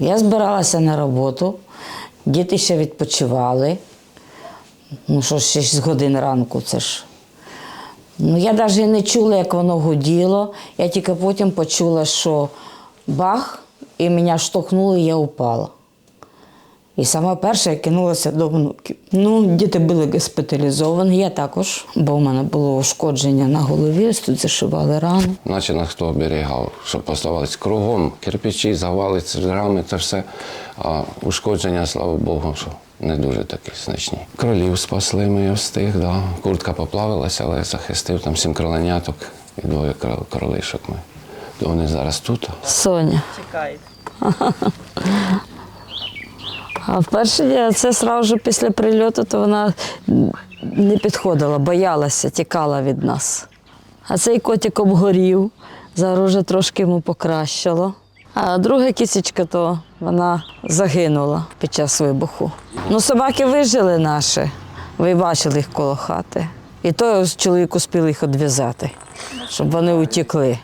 Я збиралася на роботу, діти ще відпочивали. Ну що, ж, 6 годин ранку це ж. Ну, я навіть не чула, як воно гуділо. Я тільки потім почула, що бах, і мене штовхнуло, і я упала. І сама перша я кинулася до внуків. Ну, діти були госпіталізовані, я також, бо в мене було ушкодження на голові, тут зашивали рану. Наче нас хто оберігав, щоб поставались кругом, кирпичі, завали, рами, це все. А ушкодження, слава Богу, що не дуже такі значні. Кролів спасли, ми я встиг, да. Куртка поплавилася, але я захистив там сім кроленяток і двоє крол- кролишок ми. То вони зараз тут. Соня. Чекають. А в перший день, це одразу після прильоту, то вона не підходила, боялася, тікала від нас. А цей котик обгорів, зараз вже трошки йому покращило. А друга кісечка, то вона загинула під час вибуху. Ну, собаки вижили наші. Ви бачили їх коло хати. І то чоловік успів їх відв'язати, щоб вони утікли.